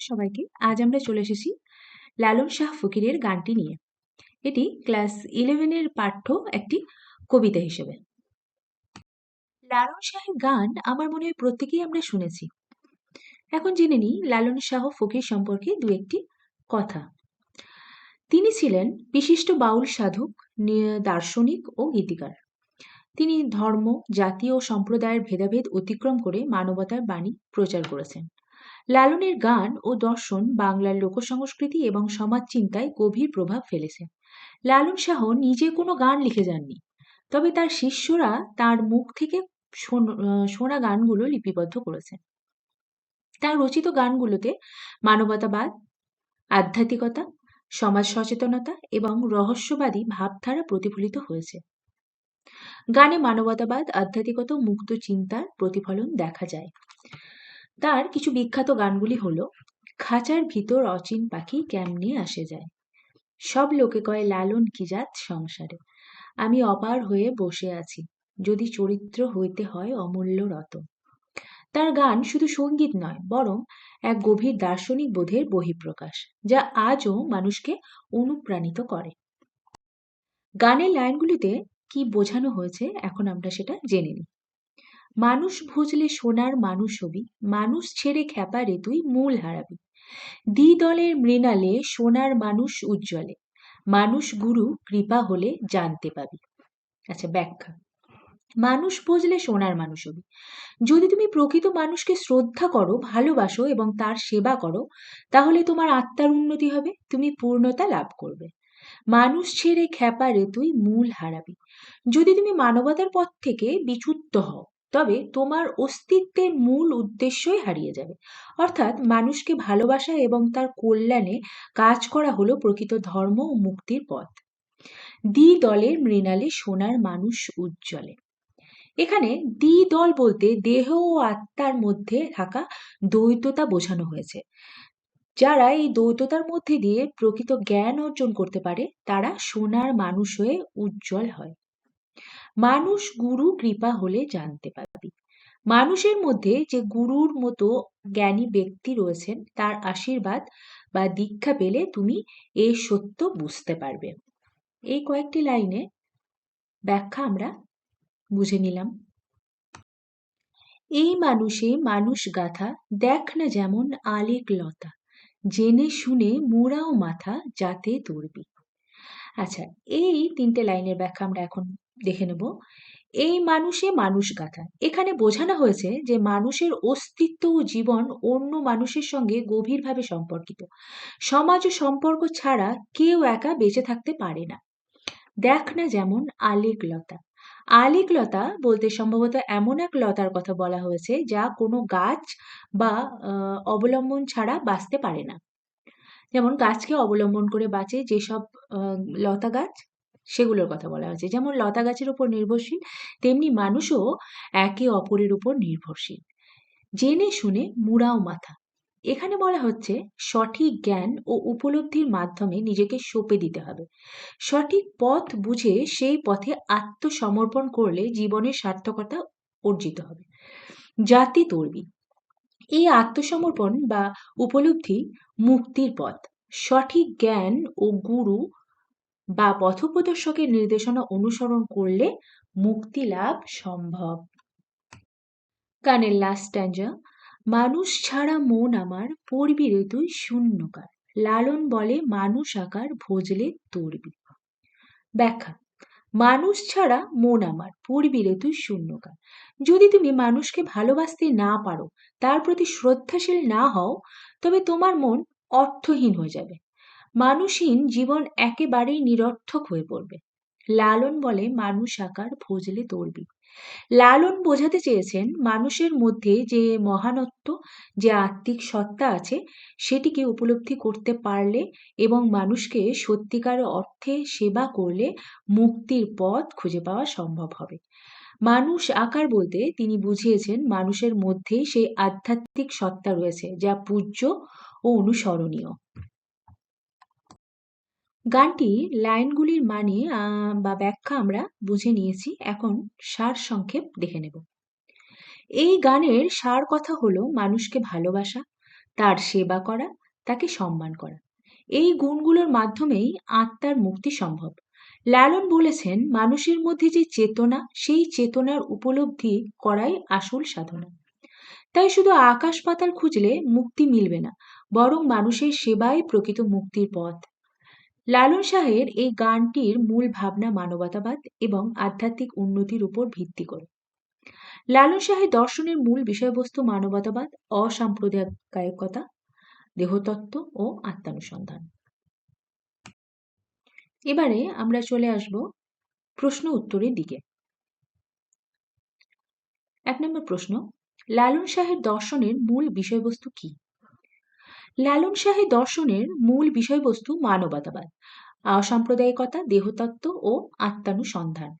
সবাইকে। আজ আমরা চলে এসেছি লালন শাহ ফকিরের গানটি নিয়ে। এটি ক্লাস ইলেভেনের পাঠ্য একটি কবিতা হিসেবে। লালন শাহের গান আমার মনে হয় প্রত্যেকেই আমরা শুনেছি। এখন জেনে নিই লালন শাহ ফকির সম্পর্কে দু একটি কথা। তিনি ছিলেন বিশিষ্ট বাউল সাধক দার্শনিক ও গীতিকার। তিনি ধর্ম, জাতি ও সম্প্রদায়ের ভেদাভেদ অতিক্রম করে মানবতার বাণী প্রচার করেছেন। লালনের গান ও দর্শন বাংলার লোকসংস্কৃতি এবং সমাজ চিন্তায় গভীর প্রভাব ফেলেছে। লালন শাহ নিজে কোনো গান লিখে যাননি, তবে তার শিষ্যরা তার মুখ থেকে শোনা গানগুলো লিপিবদ্ধ করেছেন। তার রচিত গানগুলোতে মানবতাবাদ, আধ্যাত্মিকতা, সমাজ সচেতনতা এবং রহস্যবাদী ভাবধারা প্রতিফলিত হয়েছে। গানে মানবতাবাদ, আধ্যাত্মিকতা মুক্ত চিন্তার প্রতিফলন দেখা যায়। তার কিছু বিখ্যাত গানগুলি হলো, খাঁচার ভিতর অচিন পাখি কেমনে আসে যায়? সব লোকে কয়, লালন কি জাত সংসারে? আমি অপার হয়ে বসে আছি। যদি চরিত্র হইতে হয় অমূল্য রতন তার গান শুধু সংগীত নয়, বরং এক গভীর দার্শনিক বোধের বহিঃপ্রকাশ, যা আজও মানুষকে অনুপ্রাণিত করে। গানের লাইনগুলিতে কি বোঝানো হয়েছে এখন আমরা সেটা জেনে নিই। মানুষ ভুজলে সোনার মানুষ হবি, মানুষ ছেড়ে খ্যাপারে তুই মূল হারাবি। দ্বিদলের মৃণালে সোনার মানুষ উজ্জ্বলে, মানুষ গুরু কৃপা হলে জানতে পাবি। আচ্ছা ব্যাখ্যা। মানুষ বুঝলে সোনার মানুষ হবি। যদি তুমি প্রকৃত মানুষকে শ্রদ্ধা করো, ভালোবাসো এবং তার সেবা করো, তাহলে তোমার আত্মার উন্নতি হবে, তুমি পূর্ণতা লাভ করবে। মানুষ ছেড়ে খ্যাপারে তুই মূল হারাবি। যদি তুমি মানবতার পথ থেকে বিচ্যুত হও তবে তোমার অস্তিত্বের মূল উদ্দেশ্যই হারিয়ে যাবে। অর্থাৎ মানুষকে ভালোবাসা এবং তার কল্যাণে কাজ করা হলো প্রকৃত ধর্ম ও মুক্তির পথ। দ্বি দলের মৃণালে সোনার মানুষ উজ্জ্বলে। এখানে দ্বি দল বলতে দেহ ও আত্মার মধ্যে থাকা দ্বৈততা বোঝানো হয়েছে। যারা এই দ্বৈততার মধ্যে দিয়ে প্রকৃত জ্ঞান অর্জন করতে পারে, তারা সোনার মানুষ হয়ে উজ্জ্বল হয়। মানুষ গুরু কৃপা হলে জানতে পারবি। মানুষের মধ্যে যে গুরুর মতো জ্ঞানী ব্যক্তি রয়েছেন, তার আশীর্বাদ বা দীক্ষা পেলে তুমি এই সত্য বুঝতে পারবে। এই কয়েকটি লাইনে ব্যাখ্যা আমরা বুঝে নিলাম। এই মানুষে মানুষ গাথা, দেখ না যেমন আলেক লতা, জেনে শুনে মোড়াও মাথা যাতে তুরবি। আচ্ছা এই তিনটে লাইনের ব্যাখ্যা আমরা এখন দেখে নেব। এই মানুষে মানুষ গাথা। এখানে বোঝানো হয়েছে যে মানুষের অস্তিত্ব ও জীবন অন্য মানুষের সঙ্গে গভীরভাবে সম্পর্কিত। সমাজ ও সম্পর্ক ছাড়া কেউ একা বেঁচে থাকতে পারে না। দেখ না যেমন আলেক লতা আলেক লতা বলতে সম্ভবত এমন এক লতার কথা বলা হয়েছে যা কোনো গাছ বা অবলম্বন ছাড়া বাঁচতে পারে না। যেমন গাছকে অবলম্বন করে বাঁচে যেসব লতা গাছ। সেগুলোর কথা বলা হয়েছে। যেমন লতা গাছের উপর নির্ভরশীল, তেমনি মানুষও একে অপরের উপর নির্ভরশীল। জেনে শুনে মুড়াও মাথা। এখানে বলা হচ্ছে, সঠিক জ্ঞান ও উপলব্ধির মাধ্যমে নিজেকে সঁপে দিতে হবে। সঠিক পথ বুঝে সেই পথে আত্মসমর্পণ করলে জীবনের সার্থকতা অর্জিত হবে। জাতি তরবি এই আত্মসমর্পণ বা উপলব্ধি মুক্তির পথ। সঠিক জ্ঞান ও গুরু বা পথপ্রদর্শকের নির্দেশনা অনুসরণ করলে মুক্তি লাভ সম্ভব। গানের লাস্ট মানুষ ছাড়া মন আমার পড়বি রে তুই শূন্যকার লালন বলে মানুষ আকার ভোজলে তরবি। ব্যাখ্যা, মানুষ ছাড়া মন আমার পড়বি রে তুই শূন্যকার যদি তুমি মানুষকে ভালোবাসতে না পারো, তার প্রতি শ্রদ্ধাশীল না হও, তবে তোমার মন অর্থহীন হয়ে যাবে। মানুষহীন জীবন একেবারেই নিরর্থক হয়ে পড়বে। লালন বলে মানুষ আকার ভজলে তরবি লালন বোঝাতে চেয়েছেন মানুষের মধ্যে যে মহানত্ব, যে আত্মিক সত্তা আছে, সেটিকে উপলব্ধি করতে পারলে এবং মানুষকে সত্যিকার অর্থে সেবা করলে মুক্তির পথ খুঁজে পাওয়া সম্ভব হবে। মানুষ আকার বলতে তিনি বুঝিয়েছেন মানুষের মধ্যেই সেই আধ্যাত্মিক সত্তা রয়েছে, যা পূজ্য ও অনুসরণীয়। গানটির লাইনগুলির মানে আহ, বা ব্যাখ্যা আমরা বুঝে নিয়েছি। এখন সার সংক্ষেপ দেখে নেব। এই গানের সার কথা হলো মানুষকে ভালোবাসা তার সেবা করা তাকে সম্মান করা। এই গুণগুলোর মাধ্যমেই আত্মার মুক্তি সম্ভব। লালন বলেছেন মানুষের মধ্যে যে চেতনা সেই চেতনার উপলব্ধি করাই আসল সাধনা। তাই শুধু আকাশ পাতাল খুঁজলে মুক্তি মিলবে না বরং মানুষের সেবাই প্রকৃত মুক্তির পথ। লালন শাহের এই গানটির মূল ভাবনা মানবতাবাদ এবং আধ্যাত্মিক উন্নতির উপর ভিত্তি করে। লালন শাহের দর্শনের মূল বিষয়বস্তু মানবতাবাদ, অসাম্প্রদায়িকতা, দেহতত্ত্ব ও আত্মানুসন্ধান। এবারে আমরা চলে আসব প্রশ্ন উত্তরের দিকে। এক নম্বর প্রশ্ন, লালন শাহের দর্শনের মূল বিষয়বস্তু কি? লালন শাহের দর্শনের মূল বিষয়বস্তু মানবতাবাদ, অসাম্প্রদায়িকতা, দেহতত্ত্ব ও আত্মানুসন্ধান।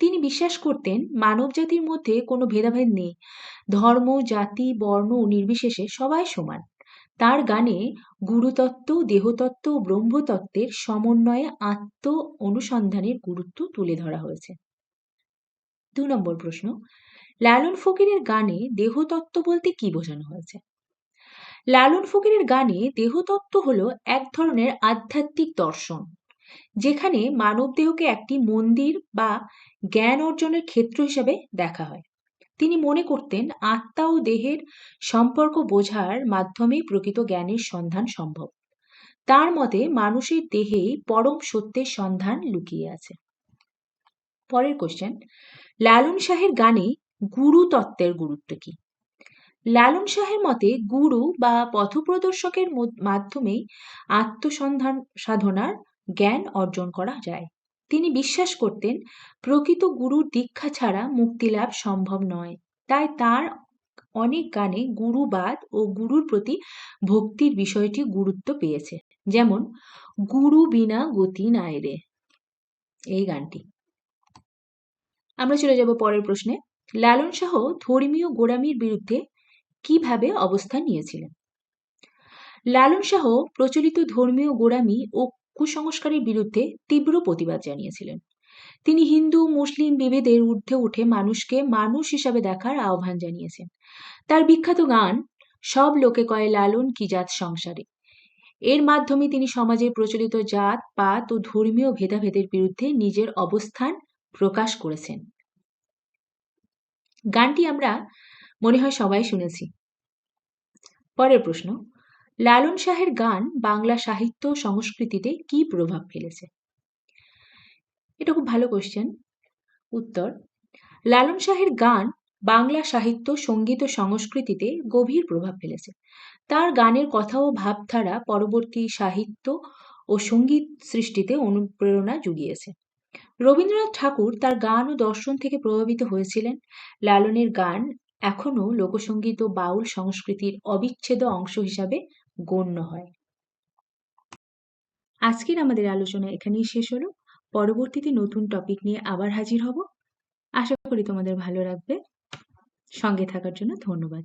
তিনি বিশ্বাস করতেন মানব জাতির মধ্যে কোনো ভেদাভেদ নেই। ধর্ম, জাতি, বর্ণ নির্বিশেষে সবাই সমান। তার গানে গুরুতত্ত্ব, দেহতত্ত্ব ও ব্রহ্মতত্ত্বের সমন্বয়ে আত্ম অনুসন্ধানের গুরুত্ব তুলে ধরা হয়েছে। দু নম্বর প্রশ্ন, লালন ফকিরের গানে দেহতত্ত্ব বলতে কি বোঝানো হয়েছে? লালন ফকিরের গানে দেহতত্ত্ব হলো এক ধরনের আধ্যাত্মিক দর্শন, যেখানে মানব দেহকে একটি মন্দির বা জ্ঞান অর্জনের ক্ষেত্র হিসেবে দেখা হয়। তিনি মনে করতেন আত্মা ও দেহের সম্পর্ক বোঝার মাধ্যমেই প্রকৃত জ্ঞানের সন্ধান সম্ভব। তার মতে মানুষের দেহেই পরম সত্যের সন্ধান লুকিয়ে আছে। পরের কোশ্চেন লালন শাহের গানে গুরু তত্ত্বের গুরুত্ব কি? লালন শাহের মতে গুরু বা পথপ্রদর্শকের মাধ্যমেই আত্মসন্ধান সাধনার জ্ঞান অর্জন করা যায়। তিনি বিশ্বাস করতেন, প্রকৃত গুরুর দীক্ষা ছাড়া মুক্তিলাভ সম্ভব নয়। তাই তার অনেক গানে গুরুবাদ ও গুরুর প্রতি ভক্তির বিষয়টি গুরুত্ব পেয়েছে। যেমন, গুরু বিনা গতি নাই রে। এই গানটি। আমরা চলে যাব পরের প্রশ্নে। লালন শাহ ধর্মীয় গোড়ামির বিরুদ্ধে কীভাবে অবস্থান নিয়েছিলেন? লালন শাহ প্রচলিত ধর্মীয় গোড়ামি ও কুসংস্কারের বিরুদ্ধে তীব্র প্রতিবাদ জানিয়েছিলেন। তিনি হিন্দু, মুসলিম বিভেদের ঊর্ধ্বে উঠে মানুষকে মানুষ হিসাবে দেখার আহ্বান জানিয়েছেন। তার বিখ্যাত গান, সব লোকে কয় লালন কি জাত সংসারে। এর মাধ্যমে তিনি সমাজের প্রচলিত জাত, পাত ও ধর্মীয় ভেদাভেদের বিরুদ্ধে নিজের অবস্থান প্রকাশ করেছেন। গানটি আমরা মনে হয় সবাই শুনেছি। পরের প্রশ্ন, লালন শাহের গান বাংলা সাহিত্য সংস্কৃতিতে কি প্রভাব ফেলেছে? এটা খুব ভালো কোশ্চেন উত্তর, লালন শাহের গান বাংলা সাহিত্য, সংগীত সংস্কৃতিতে গভীর প্রভাব ফেলেছে। তার গানের কথা ও ভাবধারা পরবর্তী সাহিত্য ও সংগীত সৃষ্টিতে অনুপ্রেরণা জুগিয়েছে। রবীন্দ্রনাথ ঠাকুর তার গান ও দর্শন থেকে প্রভাবিত হয়েছিলেন। লালনের গান এখনও লোকসঙ্গীত ও বাউল সংস্কৃতির অবিচ্ছেদ্য অংশ হিসাবে গণ্য হয়। আজকের আমাদের আলোচনা এখানেই শেষ হলো। পরবর্তীতে নতুন টপিক নিয়ে আবার হাজির হব। আশা করি তোমাদের ভালো লাগবে। সঙ্গে থাকার জন্য ধন্যবাদ।